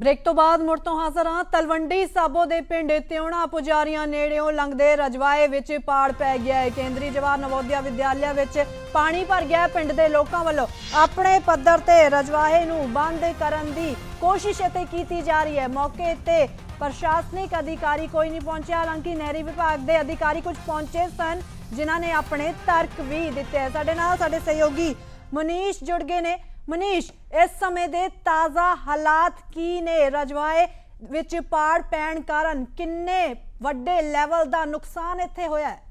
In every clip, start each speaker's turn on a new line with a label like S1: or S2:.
S1: Break ਤੋਂ ਬਾਅਦ ਮੁੜ ਤੋਂ ਹਾਜ਼ਰ ਹਾਂ। ਤਲਵੰਡੀ ਸਾਬੋ ਦੇ ਪਿੰਡ ਤਿਉਣਾ ਪੁਜਾਰੀਆਂ ਨੇੜਿਓਂ ਲੰਘਦੇ ਰਜਵਾਏ ਵਿੱਚ ਪਾੜ ਪੈ ਗਿਆ ਹੈ। ਕੇਂਦਰੀ ਜਵਾਹਰ ਨਵੋਦਿਆ ਵਿਦਿਆਲਿਆ ਵਿੱਚ ਪਾਣੀ ਭਰ ਗਿਆ ਪਿੰਡ ਦੇ ਲੋਕਾਂ ਵੱਲੋਂ ਆਪਣੇ ਪੱਧਰ ਤੇ ਰਜਵਾਏ ਨੂੰ ਬੰਦ ਕਰਨ ਦੀ ਕੋਸ਼ਿਸ਼ ਇੱਥੇ ਕੀਤੀ ਜਾ ਰਹੀ ਹੈ। ਮੌਕੇ ਤੇ ਪ੍ਰਸ਼ਾਸਨਿਕ ਅਧਿਕਾਰੀ ਕੋਈ ਨਹੀਂ ਪਹੁੰਚਿਆ। ਹਾਲਾਂਕਿ ਨਹਿਰੀ ਵਿਭਾਗ ਦੇ ਅਧਿਕਾਰੀ ਕੁਝ ਪਹੁੰਚੇ ਸਨ, ਜਿਨ੍ਹਾਂ ਨੇ ਆਪਣੇ ਤਰਕ ਵੀ ਦਿੱਤੇ ਸਾਡੇ ਨਾਲ ਸਾਡੇ ਸਹਿਯੋਗੀ ਮਨੀਸ਼ ਜੁੜ ਗਏ ਨੇ। ਮਨੀਸ਼, ਇਸ ਸਮੇਂ ਦੇ ਤਾਜ਼ਾ ਹਾਲਾਤ ਕੀ ਨੇ? ਰਜਵਾਏ ਵਿੱਚ ਪਾੜ ਪੈਣ ਕਾਰਨ ਕਿੰਨੇ ਵੱਡੇ ਲੈਵਲ ਦਾ ਨੁਕਸਾਨ ਇੱਥੇ ਹੋਇਆ ਹੈ?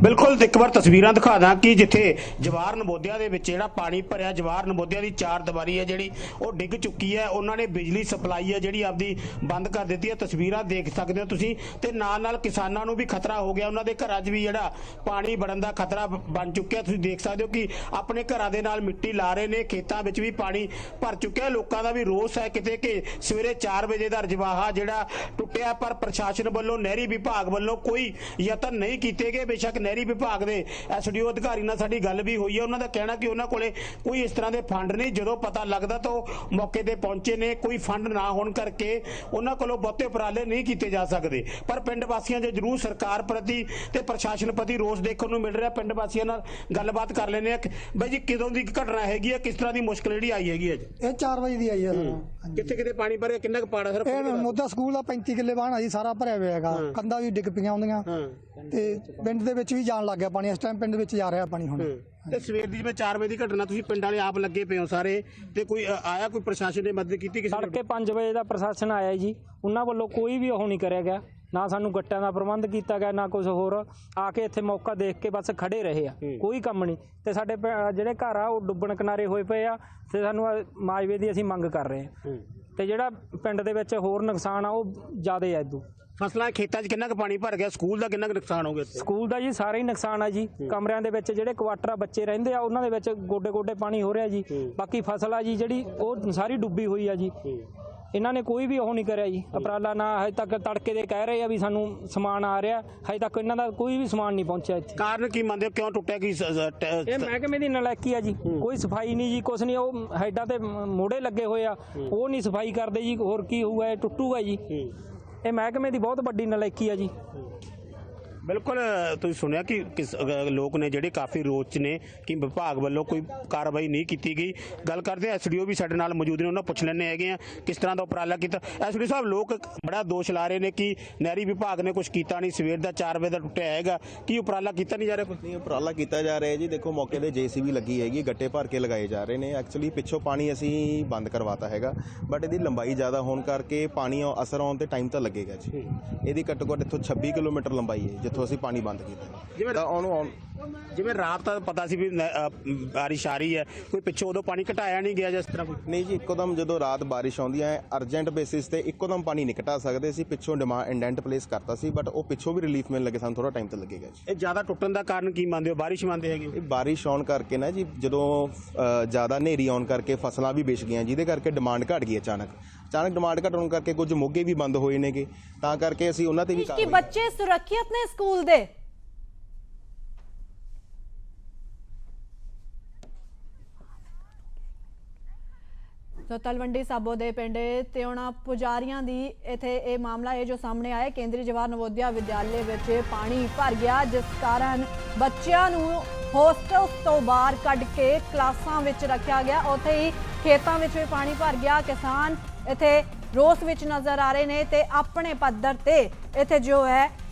S2: ਬਿਲਕੁਲ ਇੱਕ ਵਾਰ ਤਸਵੀਰਾਂ ਦਿਖਾ ਦਾਂ ਕਿ ਜਿੱਥੇ ਜਵਾਰ ਨਵੋਦਿਆ ਦੇ ਵਿੱਚ ਜਿਹੜਾ ਪਾਣੀ ਭਰਿਆ ਜਵਾਰ ਨਵੋਦਿਆ ਦੀ ਚਾਰ ਦੀਵਾਰੀ ਹੈ ਜਿਹੜੀ, ਉਹ ਡਿੱਗ ਚੁੱਕੀ ਹੈ। ਉਹਨਾਂ ਨੇ ਬਿਜਲੀ ਸਪਲਾਈ ਹੈ ਜਿਹੜੀ ਆਪਦੀ ਬੰਦ ਕਰ ਦਿੱਤੀ ਹੈ। ਤਸਵੀਰਾਂ ਦੇਖ ਸਕਦੇ ਹੋ ਤੁਸੀਂ। ਤੇ ਨਾਲ ਨਾਲ ਕਿਸਾਨਾਂ ਨੂੰ ਵੀ ਖਤਰਾ ਹੋ ਗਿਆ। ਉਹਨਾਂ ਦੇ ਘਰਾਂ 'ਚ ਵੀ ਜਿਹੜਾ ਪਾਣੀ ਵੜਨ ਦਾ ਖਤਰਾ ਬਣ ਚੁੱਕਿਆ। ਤੁਸੀਂ ਦੇਖ ਸਕਦੇ ਹੋ ਕਿ ਆਪਣੇ ਘਰਾਂ ਦੇ ਨਾਲ ਮਿੱਟੀ ਲਾ ਰਹੇ ਨੇ। ਖੇਤਾਂ ਵਿੱਚ ਵੀ ਪਾਣੀ ਭਰ ਚੁੱਕਿਆ ਲੋਕਾਂ ਦਾ ਵੀ ਰੋਸ ਹੈ ਕਿਤੇ ਕਿ ਸਵੇਰੇ 4 ਵਜੇ ਦਾ ਰਜਵਾਹਾ ਜਿਹੜਾ ਟੁੱਟਿਆ, ਪਰ ਪ੍ਰਸ਼ਾਸਨ ਵੱਲੋਂ, ਨਹਿਰੀ ਵਿਭਾਗ ਵੱਲੋਂ ਕੋਈ ਯਤਨ ਨਹੀਂ ਕੀਤੇ ਗਏ। ਬੇਸ਼ੱਕ ਨਹਿਰੀ ਵਿਭਾਗ ਦੇ ਐਸਡੀਓ ਅਧਿਕਾਰੀ ਨਾਲ ਸਾਡੀ ਗੱਲ ਵੀ ਹੋਈ ਹੈ। ਉਹਨਾਂ ਦਾ ਕਹਿਣਾ ਕਿ ਉਹਨਾਂ ਕੋਲੇ ਕੋਈ ਇਸ ਤਰ੍ਹਾਂ ਦੇ ਫੰਡ ਨਹੀਂ। ਜਦੋਂ ਪਤਾ ਲੱਗਦਾ ਤਾਂ ਮੌਕੇ ਤੇ ਪਹੁੰਚੇ ਨੇ। ਕੋਈ ਫੰਡ ਨਾ ਹੋਣ ਕਰਕੇ ਉਹਨਾਂ ਕੋਲੋਂ ਬਹੁਤੇ ਉਪਰਾਲੇ ਨਹੀਂ ਕੀਤੇ ਜਾ ਸਕਦੇ। ਪਰ ਪਿੰਡ ਵਾਸੀਆਂ ਦੇ ਜ਼ਰੂਰ ਸਰਕਾਰ ਪ੍ਰਤੀ ਤੇ ਪ੍ਰਸ਼ਾਸਨ ਪ੍ਰਤੀ ਰੋਸ ਦੇਖਣ ਨੂੰ ਮਿਲ ਰਿਹਾ। ਪਿੰਡ ਵਾਸੀਆਂ ਨਾਲ ਗੱਲਬਾਤ ਕਰ ਲੈਂਦੇ ਆ ਬਾਈ ਜੀ ਕਦੋਂ ਦੀ ਘਟਨਾ ਹੈਗੀ ਹੈ? ਕਿਸ ਤਰ੍ਹਾਂ ਦੀ ਮੁਸ਼ਕਲ ਜਿਹੜੀ ਆਈ ਹੈਗੀ ਅੱਜ?
S3: ਇਹ 4 ਵਜੇ ਦੀ ਆਈ ਹੈ। ਸਰ
S2: ਕਿੱਥੇ ਕਿਤੇ ਪਾਣੀ ਭਰਿਆ? ਕਿੰਨਾ ਕੁ ਪਾੜਾ ਸਰ?
S3: ਇਹ ਮੋਦਾ ਸਕੂਲ ਦਾ 35 ਕਿੱਲੇ ਬਾਣ ਆ ਜੀ ਸਾਰਾ ਭਰਿਆ ਹੋਇਆ ਹੈਗਾ। ਕੰਧਾਂ ਵੀ ਡਿੱਗ ਪਈਆਂ ਹੁੰਦੀਆਂ ਤੇ ਪਿੰਡ ਦੇ ਵਿੱਚ ਵੀ ਜਾਣ ਲੱਗ ਗਿਆ ਪਾਣੀ ਇਸ ਟਾਈਮ ਪਿੰਡ ਵਿੱਚ ਜਾ ਰਿਹਾ ਪਾਣੀ ਹੁਣ।
S2: ਤੇ ਸਵੇਰ ਦੀ ਜਿਵੇਂ 4 ਵਜੇ ਦੀ ਘਟਨਾ ਤੁਸੀਂ ਪਿੰਡ ਵਾਲੇ ਆਪ ਲੱਗੇ ਪਏ ਹੋ ਸਾਰੇ ਤੇ ਕੋਈ ਅ, ਆਇਆ ਕੋਈ ਪ੍ਰਸ਼ਾਸਨ ਨੇ ਮਦਦ ਕੀਤੀ ਕਿਸੇ ਨੇ
S4: ਤੜਕੇ 5 ਵਜੇ ਦਾ ਪ੍ਰਸ਼ਾਸਨ ਆਇਆ ਜੀ। ਉਹਨਾਂ ਵੱਲੋਂ ਕੋਈ ਵੀ ਉਹ ਨਹੀਂ ਕਰਿਆ ਗਿਆ। ਨਾ ਸਾਨੂੰ ਗੱਟਿਆਂ ਦਾ ਪ੍ਰਬੰਧ ਕੀਤਾ ਗਿਆ ਨਾ ਕੁਝ ਹੋਰ। ਆ ਕੇ ਇੱਥੇ ਮੌਕਾ ਦੇਖ ਕੇ ਬਸ ਖੜੇ ਰਹੇ ਆ। ਕੋਈ ਕੰਮ ਨਹੀਂ। ਤੇ ਸਾਡੇ ਪ- ਜਿਹੜੇ ਘਰ ਆ ਉਹ ਡੁੱਬਣ ਕਿਨਾਰੇ ਹੋਏ ਪਏ ਆ। ਤੇ ਸਾਨੂੰ ਮਾਜਵੇ ਦੀ ਅਸੀਂ ਮੰਗ ਕਰ ਰਹੇ ਆ। ਤੇ ਜਿਹੜਾ ਪਿੰਡ ਦੇ ਵਿੱਚ ਹੋਰ ਨੁਕਸਾਨ ਆ ਉਹ ਜ਼ਿਆਦਾ ਆ ਇਦੋਂ
S2: ਫਸਲਾਂ ਖੇਤਾਂ 'ਚ ਕਿੰਨਾ ਕੁ ਪਾਣੀ ਭਰ ਗਿਆ? ਸਕੂਲ ਦਾ ਕਿੰਨਾ ਕੁ ਨੁਕਸਾਨ ਹੋ ਗਿਆ ਇੱਥੇ?
S4: ਸਕੂਲ ਦਾ ਜੀ ਸਾਰਾ ਹੀ ਨੁਕਸਾਨ ਆ ਜੀ। ਕਮਰਿਆਂ ਦੇ ਵਿੱਚ ਜਿਹੜੇ ਕੁਆਟਰ ਆ ਬੱਚੇ ਰਹਿੰਦੇ ਆ ਉਹਨਾਂ ਦੇ ਵਿੱਚ ਗੋਡੇ ਗੋਡੇ ਪਾਣੀ ਹੋ ਰਿਹਾ ਜੀ। ਬਾਕੀ ਫਸਲ ਆ ਜੀ ਜਿਹੜੀ ਉਹ ਸਾਰੀ ਡੁੱਬੀ ਹੋਈ ਆ ਜੀ। ਇਹਨਾਂ ਨੇ ਕੋਈ ਵੀ ਉਹ ਨਹੀਂ ਕਰਿਆ ਜੀ। ਉਪਰਾਲਾ ਨਾ ਹਜੇ ਤੱਕ ਤੜਕੇ ਦੇ ਕਹਿ ਰਹੇ ਆ ਵੀ ਸਾਨੂੰ ਸਮਾਨ ਆ ਰਿਹਾ। ਹਜੇ ਤੱਕ ਇਹਨਾਂ ਦਾ ਕੋਈ ਵੀ ਸਮਾਨ ਨਹੀਂ ਪਹੁੰਚਿਆ ਇੱਥੇ।
S2: ਕਾਰਨ ਕੀ ਮੰਨਦੇ ਹੋ? ਕਿਉਂ ਟੁੱਟਿਆ ਕੀ ਸ- ਸ- ਟ-
S4: ਇਹ ਮਹਿਕਮੇ ਦੀ ਨਲਾਇਕੀ ਆ ਜੀ। ਕੋਈ ਸਫ਼ਾਈ ਨਹੀਂ ਜੀ ਕੁਛ ਨਹੀਂ। ਉਹ ਹੈਡਾਂ ਤੇ ਮੋੜੇ ਲੱਗੇ ਹੋਏ ਆ। ਉਹ ਨਹੀਂ ਸਫ਼ਾਈ ਕਰਦੇ ਜੀ। ਹੋਰ ਕੀ ਹੋਊਗਾ ਇਹ ਟੁੱਟੂਗਾ ਜੀ। ਇਹ ਮਹਿਕਮੇ ਦੀ ਬਹੁਤ ਵੱਡੀ ਨਲਾਇਕੀ ਆ ਜੀ।
S2: ਬਿਲਕੁਲ ਤੁਸੀਂ ਸੁਣਿਆ ਕਿ ਕਿਸ- ਅ, ਲੋਕ ਨੇ ਜਿਹੜੇ ਕਾਫੀ ਰੋਚ 'ਚ ਨੇ ਕਿ ਵਿਭਾਗ ਵੱਲੋਂ ਕੋਈ ਕਾਰਵਾਈ ਨਹੀਂ ਕੀਤੀ ਗਈ। ਗੱਲ ਕਰਦੇ ਐਸਡੀਓ ਵੀ ਸਾਡੇ ਨਾਲ ਮੌਜੂਦ ਨੇ ਉਹਨਾਂ ਪੁੱਛ ਲੈਣੇ ਹੈਗੇ ਆ ਕਿਸ ਤਰ੍ਹਾਂ ਦਾ ਉਪਰਾਲਾ ਕੀਤਾ। ਐਸਡੀਓ ਸਾਹਿਬ ਲੋਕ ਬੜਾ ਦੋਸ਼ ਲਾ ਰਹੇ ਨੇ ਕਿ ਨਹਿਰੀ ਵਿਭਾਗ ਨੇ ਕੁਝ ਕੀਤਾ ਨਹੀਂ ਸਵੇਰ ਦਾ 4 ਵਜੇ ਦਾ ਟੁੱਟਿਆ ਹੈਗਾ। ਕੀ ਉਪਰਾਲਾ ਕੀਤਾ ਨਹੀਂ ਜਾ ਰਿਹਾ
S5: ਨਹੀਂ ਉਪਰਾਲਾ ਕੀਤਾ ਜਾ ਰਿਹਾ ਹੈ ਜੀ। ਦੇਖੋ ਮੌਕੇ ਤੇ ਜੀਸੀਬੀ ਲੱਗੀ ਹੈਗੀ ਗੱਟੇ ਭਰ ਕੇ ਲਗਾਏ ਜਾ ਰਹੇ ਨੇ। ਐਕਚੁਅਲੀ ਪਿੱਛੋਂ ਪਾਣੀ ਅਸੀਂ ਬੰਦ ਕਰਵਾਤਾ ਹੈਗਾ ਬਟ ਇਹਦੀ ਲੰਬਾਈ ਜ਼ਿਆਦਾ ਹੋਣ ਕਰਕੇ ਪਾਣੀ ਅਸਰ ਆਉਣ ਤੇ ਟਾਈਮ ਤਾਂ ਲੱਗੇਗਾ ਜੀ। ਇਹਦੀ ਘੱਟੋ ਘੱਟ ਇੱਥੋਂ 26 ਕਿਲੋਮੀਟਰ ਲੰਬਾਈ ਹੈ ਜਿੱਥੋਂ ਅਸੀਂ ਪਾਣੀ ਬੰਦ ਕੀਤਾ।
S2: ਜਿਵੇਂ-
S5: ਤਾਂ ਉਹਨੂੰ ਆਉਣ
S2: ਜਿਵੇਂ ਰਾਤ ਦਾ ਪਤਾ ਸੀ ਵੀ ਨ- ਅ, ਬਾਰਿਸ਼ ਆ ਰਹੀ ਹੈ ਕੋਈ ਪਿੱਛੋਂ ਉਦੋਂ ਪਾਣੀ ਘਟਾਇਆ ਨਹੀਂ ਗਿਆ ਜਿਸ ਤਰ੍ਹਾਂ ਕੋਈ?
S5: ਨਹੀਂ ਜੀ ਇੱਕੋਦਮ ਜਦੋਂ ਰਾਤ ਬਾਰਿਸ਼ ਆਉਂਦੀ ਹੈ ਅਰਜੈਂਟ ਬੇਸਿਸ ਤੇ ਇੱਕੋਦਮ ਪਾਣੀ ਨਹੀਂ ਘਟਾ ਸਕਦੇ ਸੀ ਪਿੱਛੋਂ ਡਿਮਾਂਡ ਇੰਡੈਂਟ ਪਲੇਸ ਕਰਤਾ ਸੀ ਬਟ ਉਹ ਪਿੱਛੋਂ ਵੀ ਰਿਲੀਫ ਮਿਲਣ ਲੱਗੇ ਸਾਨੂੰ ਥੋੜਾ ਟਾਈਮ ਤਾਂ ਲੱਗੇਗਾ ਜੀ।
S2: ਇਹ ਜ਼ਿਆਦਾ ਟੁੱਟਣ ਦਾ ਕਾਰਨ ਕੀ ਮੰਨਦੇ ਹੋ? ਬਾਰਿਸ਼ ਮੰਨਦੇ ਹੈਗੇ
S5: ਇਹ ਬਾਰਿਸ਼ ਆਉਣ ਕਰਕੇ ਨਾ ਜੀ ਜਦੋਂ ਅ, ਜ਼ਿਆਦਾ ਹਨੇਰੀ ਆਉਣ ਕਰਕੇ ਫਸਲਾਂ ਵੀ ਵਿਛ ਗਈਆਂ ਜਿਹਦੇ ਕਰਕੇ ਡਿਮਾਂਡ ਘਟ ਗਈ ਅਚਾਨਕ। ਅਚਾਨਕ ਡਿਮਾਂਡ ਘਟਣ ਕਰਕੇ ਕੁਝ ਮੋਗੇ ਵੀ ਬੰਦ ਹੋਏ ਨੇਗੇ। ਤਾਂ ਕਰਕੇ ਅਸੀਂ ਉਹਨਾਂ ਤੇ ਵੀ
S1: ਕਿ
S5: ਕਾਰਵਾਈ
S1: ਬੱਚੇ ਸੁਰੱਖਿਅਤ ਨੇ ਸਕੂਲ ਦੇ। ਸੋ ਤਲਵੰਡੀ ਸਾਬੋ ਦੇ ਪਿੰਡ ਤਿਉਣਾ ਪੁਜਾਰੀਆਂ ਦੀ ਇਥੇ ਇਹ ਮਾਮਲਾ ਹੈ ਜੋ ਸਾਹਮਣੇ ਆਇਆ, ਕੇਂਦਰੀ ਜਵਾਹਰ ਨਵੋਦਿਆ ਵਿਦਿਆਲੇ ਵਿੱਚ ਪਾਣੀ ਭਰ ਗਿਆ, ਜਿਸ ਕਾਰਨ ਬੱਚਿਆਂ ਨੂੰ ਹੋਸਟਲ ਤੋਂ ਬਾਹਰ ਕੱਢ ਕੇ ਕਲਾਸਾਂ ਵਿੱਚ ਰੱਖਿਆ ਗਿਆ। ਉੱਥੇ ਹੀ ਖੇਤਾਂ ਵਿੱਚ ਵੀ ਪਾਣੀ ਭਰ ਗਿਆ। ਕਿਸਾਨ ਇਥੇ ਰੋਸ ਵਿੱਚ ਨਜ਼ਰ ਆ ਰਹੇ ਨੇ ਤੇ ਆਪਣੇ ਪੱਧਰ ਤੇ ਇਥੇ ਜੋ ਹੈ